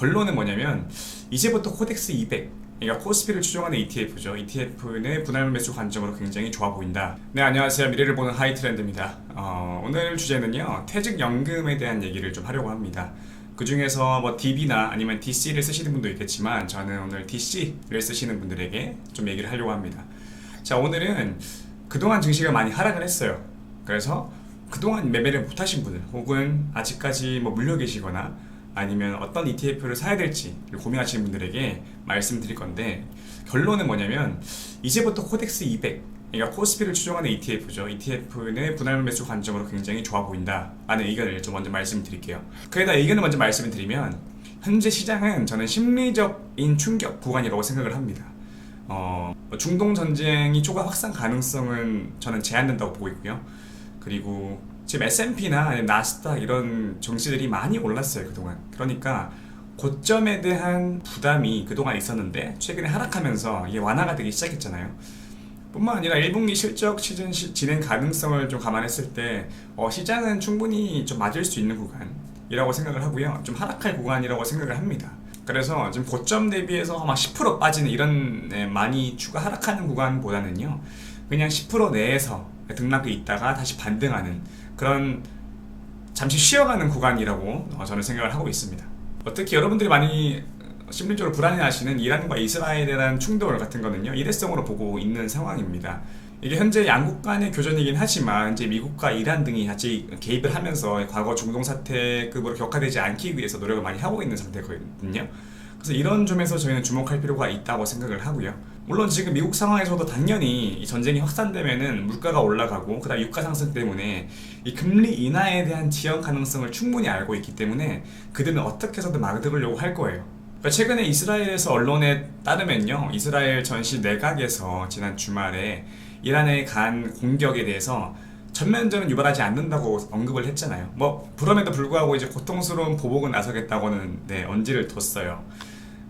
결론은 뭐냐면 이제부터 코덱스 200 그러니까 코스피를 추종하는 ETF죠. ETF는 분할 매수 관점으로 굉장히 좋아 보인다. 네, 안녕하세요. 미래를 보는 하이트렌드입니다. 어, 오늘 주제는요. 퇴직연금에 대한 얘기를 좀 하려고 합니다. 그 중에서 뭐 DB나 아니면 DC를 쓰시는 분도 있겠지만 저는 오늘 DC를 쓰시는 분들에게 좀 얘기를 하려고 합니다. 자, 오늘은 그동안 증시가 많이 하락을 했어요. 그래서 그동안 매매를 못하신 분들 혹은 아직까지 뭐 물려 계시거나 아니면 어떤 ETF를 사야 될지 고민하시는 분들에게 말씀드릴 건데 결론은 뭐냐면 이제부터 코덱스 200 그러니까 코스피를 추종하는 ETF죠. ETF는 분할 매수 관점으로 굉장히 좋아 보인다. 라는 의견을 좀 먼저 말씀드릴게요. 그에다 의견을 먼저 말씀을 드리면 현재 시장은 저는 심리적인 충격 구간이라고 생각을 합니다. 어, 중동 전쟁이 초과 확산 가능성은 저는 제한된다고 보고 있고요. 그리고 지금 S&P나 나스닥 이런 정시들이 많이 올랐어요 그동안. 그러니까 고점에 대한 부담이 그동안 있었는데 최근에 하락하면서 이게 완화가 되기 시작했잖아요. 뿐만 아니라 1분기 실적 시즌 시, 진행 가능성을 좀 감안했을 때 어, 시장은 충분히 좀 맞을 수 있는 구간이라고 생각을 하고요. 좀 하락할 구간이라고 생각을 합니다. 그래서 지금 고점 대비해서 막 10% 빠지는 이런 네, 많이 추가 하락하는 구간보다는요. 그냥 10% 내에서 등락이 있다가 다시 반등하는 그런 잠시 쉬어가는 구간이라고 어, 저는 생각을 하고 있습니다. 어, 특히 여러분들이 많이 심리적으로 불안해하시는 이란과 이스라엘에 대한 충돌 같은 거는요 일회성으로 보고 있는 상황입니다. 이게 현재 양국 간의 교전이긴 하지만 이제 미국과 이란 등이 같이 개입을 하면서 과거 중동 사태급으로 격화되지 않기 위해서 노력을 많이 하고 있는 상태거든요. 그래서 이런 점에서 저희는 주목할 필요가 있다고 생각을 하고요. 물론 지금 미국 상황에서도 당연히 이 전쟁이 확산되면은 물가가 올라가고 그다음 유가 상승 때문에 이 금리 인하에 대한 지연 가능성을 충분히 알고 있기 때문에 그들은 어떻게 해서든 막으려고 할 거예요. 그러니까 최근에 이스라엘에서 언론에 따르면요, 이스라엘 전시 내각에서 지난 주말에 이란에 간 공격에 대해서 전면전은 유발하지 않는다고 언급을 했잖아요. 뭐 그럼에도 불구하고 이제 고통스러운 보복은 나서겠다고는 네, 언지를 뒀어요.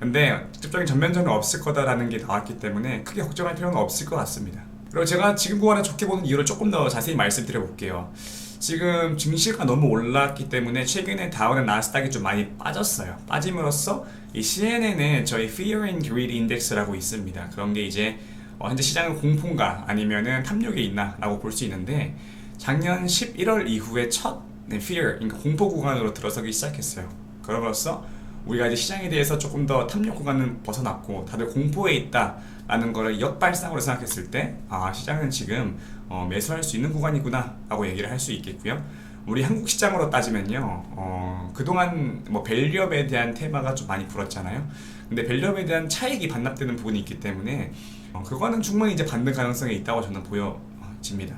근데 직접적인 전면전은 없을 거다라는 게 나왔기 때문에 크게 걱정할 필요는 없을 것 같습니다. 그리고 제가 지금 구간을 좋게 보는 이유를 조금 더 자세히 말씀드려 볼게요. 지금 증시가 너무 올랐기 때문에 최근에 다우는 나스닥이 좀 많이 빠졌어요. 빠짐으로써 이 CNN에 저희 Fear and Greed Index라고 있습니다. 그런 게 이제 어, 현재 시장은 공포인가 아니면은 탐욕이 있나라고 볼 수 있는데 작년 11월 이후에 첫 네, Fear, 그러니까 공포 구간으로 들어서기 시작했어요. 그럼으로써 우리가 이제 시장에 대해서 조금 더 탐욕 구간은 벗어났고 다들 공포에 있다라는 거를 역발상으로 생각했을 때 아, 시장은 지금 어, 매수할 수 있는 구간이구나 라고 얘기를 할 수 있겠고요. 우리 한국 시장으로 따지면요, 어, 그동안 뭐 밸류업에 대한 테마가 좀 많이 불었잖아요. 근데 밸류업에 대한 차익이 반납되는 부분이 있기 때문에 어, 그거는 충분히 이제 받는 가능성이 있다고 저는 보여집니다.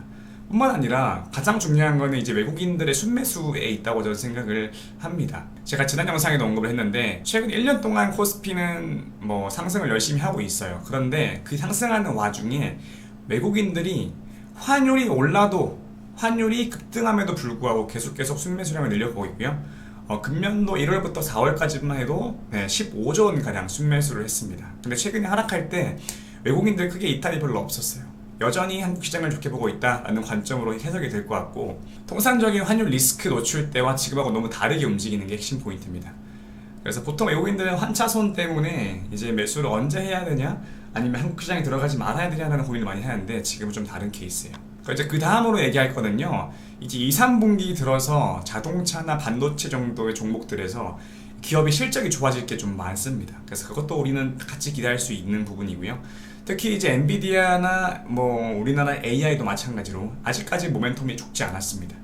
뿐만 아니라 가장 중요한 거는 이제 외국인들의 순매수에 있다고 저는 생각을 합니다. 제가 지난 영상에도 언급을 했는데 최근 1년 동안 코스피는 뭐 상승을 열심히 하고 있어요. 그런데 그 상승하는 와중에 외국인들이 환율이 올라도 환율이 급등함에도 불구하고 계속 계속 순매수량을 늘려보고 있고요. 어, 금년도 1월부터 4월까지만 해도 네, 15조 원 가량 순매수를 했습니다. 근데 최근에 하락할 때 외국인들 크게 이탈이 별로 없었어요. 여전히 한국 시장을 좋게 보고 있다라는 관점으로 해석이 될 것 같고 통상적인 환율 리스크 노출 때와 지금하고 너무 다르게 움직이는 게 핵심 포인트입니다. 그래서 보통 외국인들은 환차손 때문에 이제 매수를 언제 해야 되냐 아니면 한국 시장에 들어가지 말아야 되냐는 고민을 많이 하는데 지금은 좀 다른 케이스예요. 그러니까 그 다음으로 얘기할 거는요. 이제 2, 3분기 들어서 자동차나 반도체 정도의 종목들에서 기업이 실적이 좋아질 게 좀 많습니다. 그래서 그것도 우리는 같이 기대할 수 있는 부분이고요. 특히 이제 엔비디아나 뭐 우리나라 AI도 마찬가지로 아직까지 모멘텀이 죽지 않았습니다.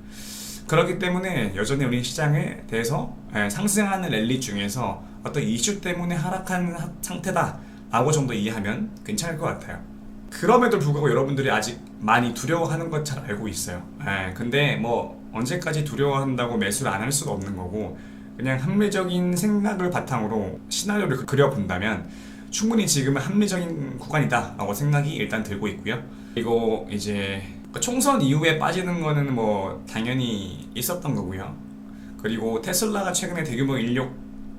그렇기 때문에 여전히 우리 시장에 대해서 예, 상승하는 랠리 중에서 어떤 이슈 때문에 하락한 하- 상태다 라고 정도 이해하면 괜찮을 것 같아요. 그럼에도 불구하고 여러분들이 아직 많이 두려워하는 것 잘 알고 있어요. 예, 근데 뭐 언제까지 두려워한다고 매수를 안 할 수가 없는 거고 그냥 합리적인 생각을 바탕으로 시나리오를 그- 그려본다면 충분히 지금은 합리적인 구간이다 라고 생각이 일단 들고 있고요. 그리고 이제 총선 이후에 빠지는 거는 뭐 당연히 있었던 거고요. 그리고 테슬라가 최근에 대규모 인력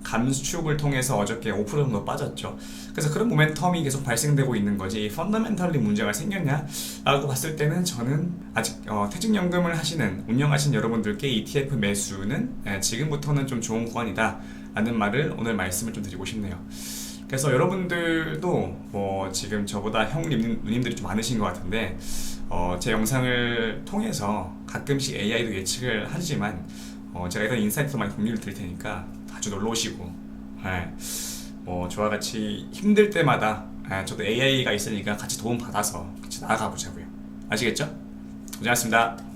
감축을 통해서 어저께 5% 정도 빠졌죠. 그래서 그런 모멘텀이 계속 발생되고 있는 거지 펀더멘털리 문제가 생겼냐라고 봤을 때는 저는 아직 어, 퇴직연금을 하시는 운영하신 여러분들께 ETF 매수는 예, 지금부터는 좀 좋은 구간이다 라는 말을 오늘 말씀을 좀 드리고 싶네요. 그래서 여러분들도 뭐 지금 저보다 형 누님, 누님들이 좀 많으신 것 같은데 어, 제 영상을 통해서 가끔씩 AI도 예측을 하지만 어, 제가 이런 인사이트도 많이 공유를 드릴 테니까 자주 놀러 오시고 예, 뭐 저와 같이 힘들 때마다 예, 저도 AI가 있으니까 같이 도움 받아서 같이 나아가 보자고요. 아시겠죠? 고생하셨습니다.